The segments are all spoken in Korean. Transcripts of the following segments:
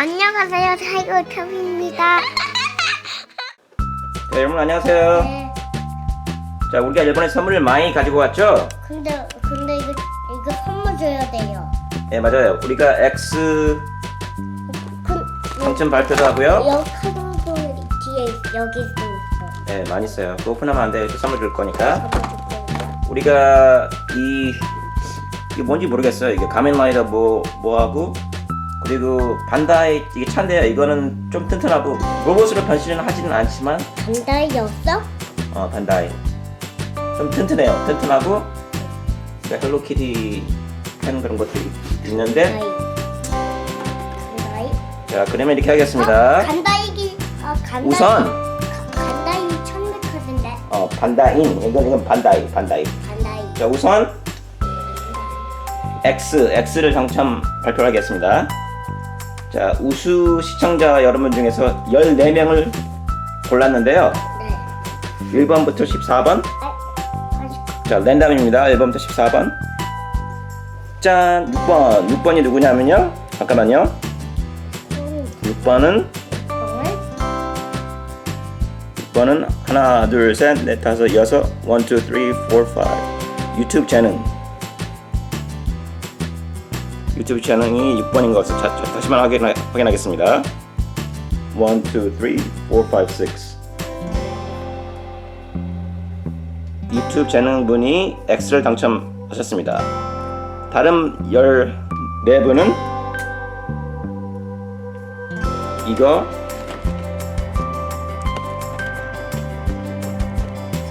안녕하세요, 타이거 탑입니다. 네, 여러분 안녕하세요. 네. 자, 우리가 일본에 선물을 많이 가지고 왔죠? 근데 근데 이거 이거 선물 줘야 돼요. 네, 맞아요. 우리가 X 그 당첨 발표도 하고요. 여기 카드도 뒤에 여기 있어. 네, 많이 써요. 그거 오픈하면 안 돼. 또 선물 줄 거니까. 저거 줄 거예요. 우리가 이 이게 뭔지 모르겠어요. 이게 가면라이더 뭐 뭐하고 그리고 반다이 이게 차인데요. 이거는 좀 튼튼하고 로봇으로 변신은 하지는 않지만 반다이였어? 어 반다이 좀 튼튼해요. 튼튼하고 그러니까 헬로키티 펜 그런 것들이 있는데 반다이. 자 그러면 이렇게 어, 하겠습니다. 간다이기. 어, 간다이. 우선 가- 간다이 천백카드인데. 어 반다인 이건 이건 반다이 반다이. 간다이. 자 우선 X X를 당첨 발표하겠습니다. 자 우수 시청자 여러분 중에서 14명을 골랐는데요. 네. 1번부터 14번. 아, 아직 자 랜덤입니다. 1번부터 14번. 짠 6번 6번이 누구냐면요. 잠깐만요. 음, 6번은 뻥을 6번은 하나 둘 셋 넷 다섯 여섯 1, 2, 3, 4, 5 유튜브 재능 유튜브 재능이 6번인 것을 자, 자, 다시 만 확인, 확인하겠습니다 1, 2, 3, 4, 5, 6 유튜브 재능분이 X를 당첨하셨습니다 다른 14분은 이거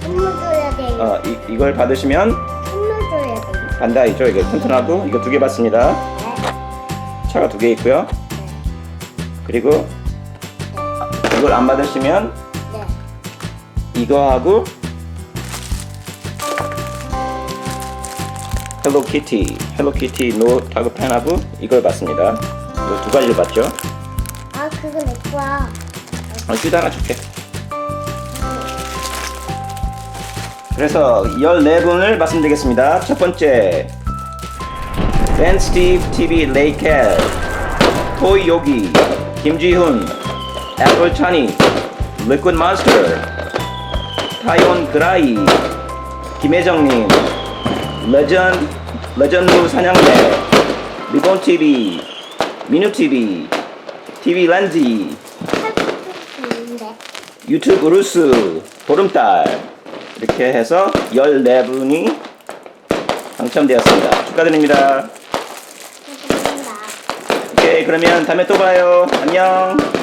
선물 줘야 돼요. 어, 이, 이걸 받으시면. 반다이죠. 이게 튼튼하고 이거 두개 받습니다. 네. 차가 두 개 있고요. 그리고 이걸 안 받으시면 네. 이거하고 헬로키티, 헬로키티 노트하고 펜하고 이걸 받습니다. 이거 두 가지를 받죠. 아 그거 내 거야. 어, 이거 하나 줄게. 그래서 14분을 말씀드리겠습니다. 첫 번째, 벤 스티브 TV 레이켈, 토이 요기, 김지훈, 애플 차니, 리퀴드 마스터, 타이온 그라이, 김혜정님, 레전, 레전드 사냥매, 리본 TV, 민우 TV, TV 렌지. 유튜브 루스 보름달 이렇게 해서 14분이 당첨되었습니다. 축하드립니다. 감사합니다. 오케이 그러면 다음에 또 봐요. 안녕.